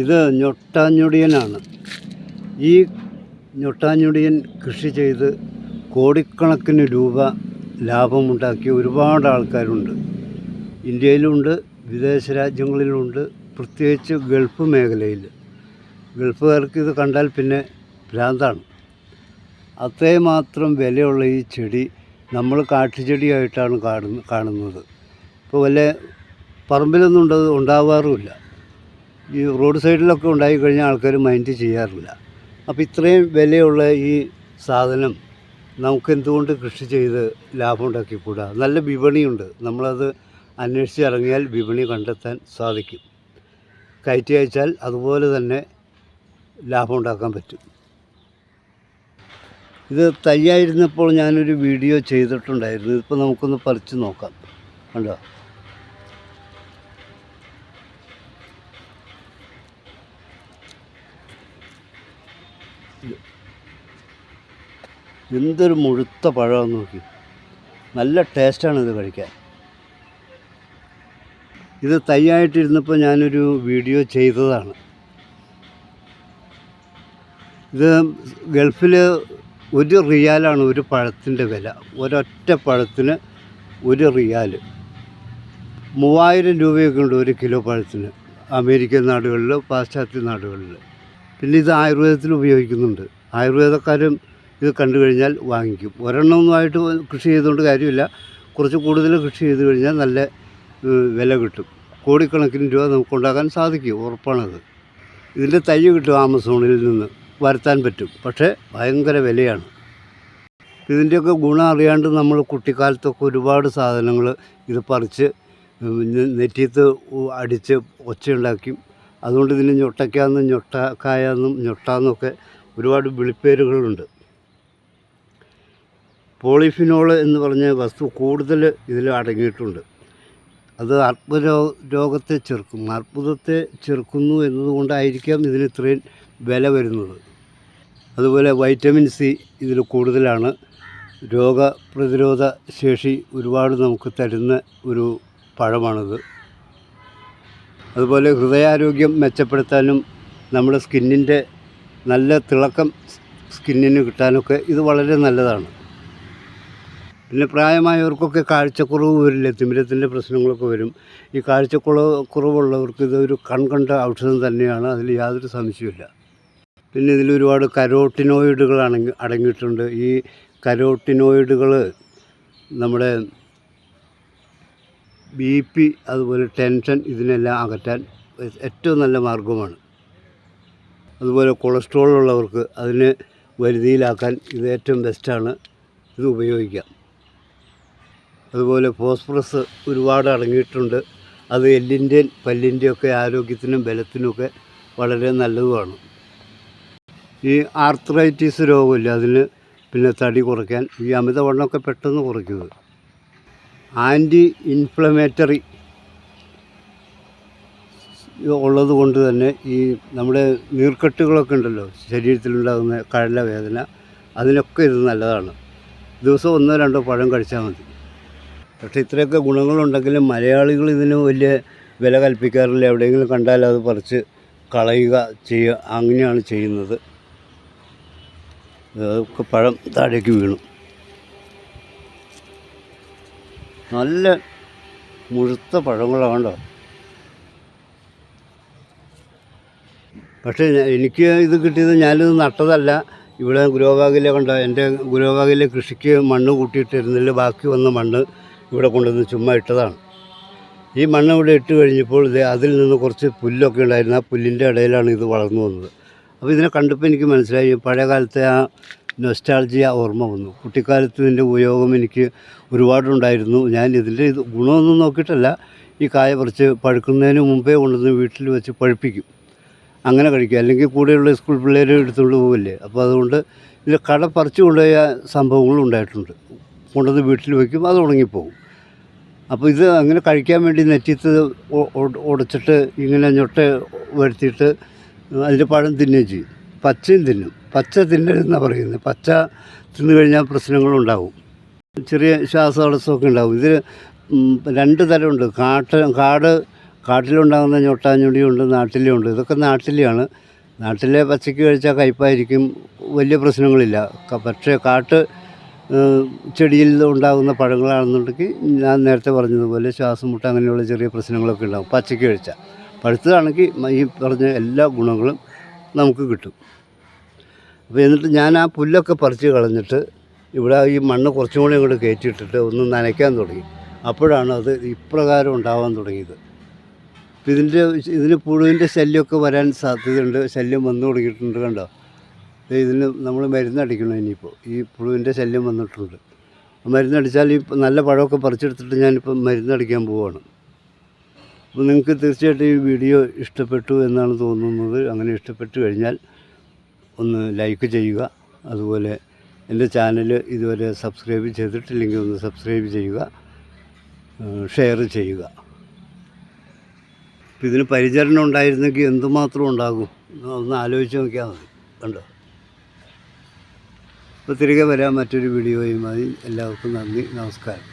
ഇത് ഞൊട്ടാഞ്ഞൊടിയനാണ്. ഈ ഞൊട്ടാഞ്ഞൊടിയൻ കൃഷി ചെയ്ത് കോടിക്കണക്കിന് രൂപ ലാഭമുണ്ടാക്കിയ ഒരുപാട് ആൾക്കാരുണ്ട്. ഇന്ത്യയിലുണ്ട് വിദേശ രാജ്യങ്ങളിലുണ്ട് പ്രത്യേകിച്ച് ഗൾഫ് മേഖലയിൽ. ഗൾഫുകാർക്ക് ഇത് കണ്ടാൽ പിന്നെ ഭ്രാന്താണ്. അത്രമാത്രം വിലയുള്ള ഈ ചെടി നമ്മൾ കാട്ടുചെടിയായിട്ടാണ് കാണുന്ന കാണുന്നത്. ഇപ്പോൾ വല്ല പറമ്പിലൊന്നും ഉണ്ട് ഉണ്ടാവാറുമില്ല. ഈ റോഡ് സൈഡിലൊക്കെ ഉണ്ടായി കഴിഞ്ഞാൽ ആൾക്കാർ മൈൻഡ് ചെയ്യാറില്ല. അപ്പോൾ ഇത്രയും വിലയുള്ള ഈ സാധനം നമുക്ക് എന്തുകൊണ്ട് കൃഷി ചെയ്ത് ലാഭം ഉണ്ടാക്കിക്കൂടാ? നല്ല വിപണിയുണ്ട്. നമ്മളത് അന്വേഷിച്ച് ഇറങ്ങിയാൽ വിപണി കണ്ടെത്താൻ സാധിക്കും. കയറ്റി അയച്ചാൽ അതുപോലെ തന്നെ ലാഭം ഉണ്ടാക്കാൻ പറ്റും. ഇത് തയ്യായിരുന്നപ്പോൾ ഞാനൊരു വീഡിയോ ചെയ്തിട്ടുണ്ടായിരുന്നു. ഇതിപ്പോൾ നമുക്കൊന്ന് പറിച്ച് നോക്കാം. കണ്ടോ? എന്തൊരു മുഴുത്ത പഴമാണ് നോക്കി. നല്ല ടേസ്റ്റാണ് ഇത് കഴിക്കാൻ. ഇത് തയ്യായിട്ടിരുന്നപ്പോൾ ഞാനൊരു വീഡിയോ ചെയ്തതാണ്. ഇത് ഗൾഫിൽ ഒരു റിയാലാണ് ഒരു പഴത്തിന്റെ വില. ഒരൊറ്റ പഴത്തിന് ഒരു റിയാൽ മൂവായിരം രൂപയൊക്കെ ഉണ്ട് ഒരു കിലോ പഴത്തിന്. അമേരിക്കൻ നാടുകളിൽ പാശ്ചാത്യ നാടുകളിൽ പിന്നെ ഇത് ആയുർവേദത്തിൽ ഉപയോഗിക്കുന്നുണ്ട്. ആയുർവേദക്കാരും ഇത് കണ്ടു കഴിഞ്ഞാൽ വാങ്ങിക്കും. ഒരെണ്ണമൊന്നുമായിട്ട് കൃഷി ചെയ്തുകൊണ്ട് കാര്യമില്ല. കുറച്ച് കൂടുതൽ കൃഷി ചെയ്ത് കഴിഞ്ഞാൽ നല്ല വില കിട്ടും. കോടിക്കണക്കിന് രൂപ നമുക്ക് ഉണ്ടാക്കാൻ സാധിക്കും. ഉറപ്പാണത്. ഇതിന്റെ തൈ കിട്ടും ആമസോണിൽ നിന്ന്. വരുത്താൻ പറ്റും. പക്ഷേ ഭയങ്കര വിലയാണ്. ഇതിന്റെയൊക്കെ ഗുണം അറിയാണ്ട് നമ്മൾ കുട്ടിക്കാലത്തൊക്കെ ഒരുപാട് സാധനങ്ങൾ ഇത് പറിച്ച് നെറ്റിയത്ത് അടിച്ച് ഒച്ചയുണ്ടാക്കും അതുകൊണ്ട് ഇതിന് ഞൊട്ടക്കാന്നും ഞൊട്ടക്കായെന്നും ഞൊട്ടാന്നൊക്കെ ഒരുപാട് വിളിപ്പേരുകളുണ്ട്. പോളിഫിനോൾ എന്ന് പറഞ്ഞ വസ്തു കൂടുതൽ ഇതിൽ അടങ്ങിയിട്ടുണ്ട്. അത് അർബുദ രോഗത്തെ ചെറുക്കും അർബുദത്തെ ചെറുക്കുന്നു എന്നതുകൊണ്ടായിരിക്കാം ഇതിന് ഇത്രയും വില വരുന്നത്. അതുപോലെ വൈറ്റമിൻ സി ഇതിൽ കൂടുതലാണ്. രോഗപ്രതിരോധ ശേഷി ഒരുപാട് നമുക്ക് തരുന്ന ഒരു പഴമാണിത്. അതുപോലെ ഹൃദയാരോഗ്യം മെച്ചപ്പെടുത്താനും നമ്മുടെ സ്കിന്നിന്റെ നല്ല തിളക്കം സ്കിന്നിന് കിട്ടാനൊക്കെ ഇത് വളരെ നല്ലതാണ്. പിന്നെ പ്രായമായവർക്കൊക്കെ കാഴ്ചക്കുറവ് വരില്ല? തിമിരത്തിന്റെ പ്രശ്നങ്ങളൊക്കെ വരും. ഈ കാഴ്ചക്കുറവ് കുറവുള്ളവർക്ക് ഇതൊരു കൺകണ്ട ഔഷധം തന്നെയാണ്. അതിൽ യാതൊരു സംശയമില്ല പിന്നെ ഇതിൽ ഒരുപാട് കരോട്ടിനോയിഡുകൾ അടങ്ങി അടങ്ങിയിട്ടുണ്ട്. ഈ കരോട്ടിനോയിഡുകൾ നമ്മുടെ ബി പി അതുപോലെ ടെൻഷൻ ഇതിനെല്ലാം അകറ്റാൻ ഏറ്റവും നല്ല മാർഗമാണ്. അതുപോലെ കൊളസ്ട്രോൾ ഉള്ളവർക്ക് അതിനെ വരുതിയിലാക്കാൻ ഇത് ഏറ്റവും ബെസ്റ്റാണ് ഇത് ഉപയോഗിക്കാം. അതുപോലെ ഫോസ്ഫറസ് ഒരുപാട് അടങ്ങിയിട്ടുണ്ട്. അത് എല്ലിന്റെയും പല്ലിന്റെയൊക്കെ ആരോഗ്യത്തിനും ബലത്തിനുമൊക്കെ വളരെ നല്ലതുമാണ്. ഈ ആർത്രൈറ്റിസ് രോഗമില്ല. അതിന് പിന്നെ തടി കുറയ്ക്കാൻ ഈ അമിതവണ്ണമൊക്കെ പെട്ടെന്ന് കുറയ്ക്കുന്നത് ആന്റി ഇൻഫ്ലമേറ്ററി ഉള്ളത് കൊണ്ട് തന്നെ ഈ നമ്മുടെ നീർക്കെട്ടുകളൊക്കെ ഉണ്ടല്ലോ ശരീരത്തിലുണ്ടാകുന്ന കഴല വേദന അതിനൊക്കെ ഇത് നല്ലതാണ്. ദിവസം ഒന്നോ രണ്ടോ പഴം കഴിച്ചാൽ മതി. പക്ഷേ ഇത്രയൊക്കെ ഗുണങ്ങളുണ്ടെങ്കിലും മലയാളികൾ ഇതിന് വലിയ വില കൽപ്പിക്കാറില്ല. എവിടെയെങ്കിലും കണ്ടാൽ അത് പറിച്ച് കളയുക ചെയ്യുക അങ്ങനെയാണ് ചെയ്യുന്നത്. പഴം താഴേക്ക് വീണു. നല്ല മുഴുത്ത കണ്ടോ? പക്ഷേ എനിക്ക് ഇത് കിട്ടിയത് ഞാനിത് നട്ടതല്ല. ഇവിടെ ഗുരുവാഗിലെ കണ്ട എന്റെ ഗുരുവാഗിലെ കൃഷിക്ക് മണ്ണ് കൂട്ടിയിട്ടിരുന്നില്ല. ബാക്കി വന്ന മണ്ണ് ഇവിടെ കൊണ്ടുവന്ന് ചുമ്മാ ഇട്ടതാണ്. ഈ മണ്ണ് ഇവിടെ ഇട്ട് കഴിഞ്ഞപ്പോൾ ഇത് അതിൽ നിന്ന് കുറച്ച് പുല്ലൊക്കെ ഉണ്ടായിരുന്നു. ആ പുല്ലിന്റെ ഇടയിലാണ് ഇത് വളർന്നു വന്നത്. അപ്പോൾ ഇതിനെ കണ്ടപ്പോൾ എനിക്ക് മനസ്സിലായി. പഴയ കാലത്തെ ആ നൊസ്റ്റാൾജിയ ഓർമ്മ വന്നു. കുട്ടിക്കാലത്ത് ഇതിന്റെ ഉപയോഗം എനിക്ക് ഒരുപാടുണ്ടായിരുന്നു. ഞാൻ ഇതിന്റെ ഇത് ഗുണമൊന്നും നോക്കിയിട്ടല്ല. ഈ കായ പറിച്ച് പഴുക്കുന്നതിന് മുമ്പേ കൊണ്ടുവന്ന് വീട്ടിൽ വെച്ച് പഴുപ്പിക്കും. അങ്ങനെ കഴിക്കുക അല്ലെങ്കിൽ കൂടെയുള്ള സ്കൂൾ പിള്ളേർ എടുത്തുകൊണ്ട് പോകില്ലേ അപ്പോൾ അതുകൊണ്ട് ഇതിൽ കട പറിച്ചു കൊണ്ടുപോയ സംഭവങ്ങളും ഉണ്ടായിട്ടുണ്ട്. കൊണ്ടുവന്ന് വീട്ടിൽ വയ്ക്കും അത് ഉണങ്ങിപ്പോകും അപ്പോൾ ഇത് അങ്ങനെ കഴിക്കാൻ വേണ്ടി നെറ്റിത്ത് ഉടച്ചിട്ട് ഇങ്ങനെ ഞൊട്ട വരുത്തിയിട്ട് അതിന്റെ പഴം തിന്നുകയും ചെയ്യും. പച്ചയും തിന്നും. പച്ച തിന്നരുതെന്നാണ് പറയുന്നത് പച്ച തിന്നു കഴിഞ്ഞാൽ പ്രശ്നങ്ങളുണ്ടാവും. ചെറിയ ശ്വാസതടസ്സമൊക്കെ ഉണ്ടാവും. ഇതിൽ രണ്ട് തരമുണ്ട്. കാട്ട് കാട് കാട്ടിലുണ്ടാകുന്ന ഞൊട്ടാഞ്ഞൊടിയുണ്ട് നാട്ടിലുണ്ട്. ഇതൊക്കെ നാട്ടിലെയാണ്. നാട്ടിലെ പച്ചയ്ക്ക് കഴിച്ചാൽ കയ്പായിരിക്കും. വലിയ പ്രശ്നങ്ങളില്ല. പക്ഷേ കാട്ട് ചെടിയിൽ ഉണ്ടാകുന്ന പഴങ്ങളാണെന്നുണ്ടെങ്കിൽ ഞാൻ നേരത്തെ പറഞ്ഞതുപോലെ ശ്വാസം മുട്ട അങ്ങനെയുള്ള ചെറിയ പ്രശ്നങ്ങളൊക്കെ ഉണ്ടാകും പച്ചയ്ക്ക് കഴിച്ചാൽ പഴുത്തതാണെങ്കിൽ ഈ പറഞ്ഞ എല്ലാ ഗുണങ്ങളും നമുക്ക് കിട്ടും. അപ്പോൾ എന്നിട്ട് ഞാൻ ആ പുല്ലൊക്കെ പറിച്ച് കളഞ്ഞിട്ട് ഇവിടെ ഈ മണ്ണ് കുറച്ചും കൂടി ഇങ്ങോട്ട് കയറ്റിയിട്ടിട്ട് ഒന്ന് നനയ്ക്കാൻ തുടങ്ങി. അപ്പോഴാണ് അത് ഇപ്രകാരം ഉണ്ടാവാൻ തുടങ്ങിയത്. അപ്പം ഇതിന്റെ ഇതിന് പുഴുവിന്റെ ശല്യമൊക്കെ വരാൻ സാധ്യതയുണ്ട്. ശല്യം വന്നു തുടങ്ങിയിട്ടുണ്ട് കണ്ടോ? ഇതിന് നമ്മൾ മരുന്നടിക്കണം ഇനിയിപ്പോൾ ഈ പുഴുവിന്റെ ശല്യം വന്നിട്ടുണ്ട്. മരുന്നടിച്ചാൽ ഈ നല്ല പഴമൊക്കെ പറിച്ചെടുത്തിട്ട് ഞാനിപ്പോൾ മരുന്നടിക്കാൻ പോവുകയാണ് അപ്പോൾ നിങ്ങൾക്ക് തീർച്ചയായിട്ടും ഈ വീഡിയോ ഇഷ്ടപ്പെട്ടു എന്നാണ് തോന്നുന്നത്. അങ്ങനെ ഇഷ്ടപ്പെട്ടു കഴിഞ്ഞാൽ ഒന്ന് ലൈക്ക് ചെയ്യുക. അതുപോലെ എന്റെ ചാനൽ ഇതുവരെ സബ്സ്ക്രൈബ് ചെയ്തിട്ടില്ലെങ്കിൽ ഒന്ന് സബ്സ്ക്രൈബ് ചെയ്യുക. ഷെയർ ചെയ്യുക. ഇതിന് പരിചരണം ഉണ്ടായിരുന്നെങ്കിൽ എന്തുമാത്രം ഉണ്ടാകും? ഒന്ന് ആലോചിച്ച് നോക്കിയാൽ മതി. കണ്ടോ? അപ്പോൾ തിരികെ വരാൻ മറ്റൊരു വീഡിയോയുമായി എല്ലാവർക്കും നന്ദി നമസ്കാരം.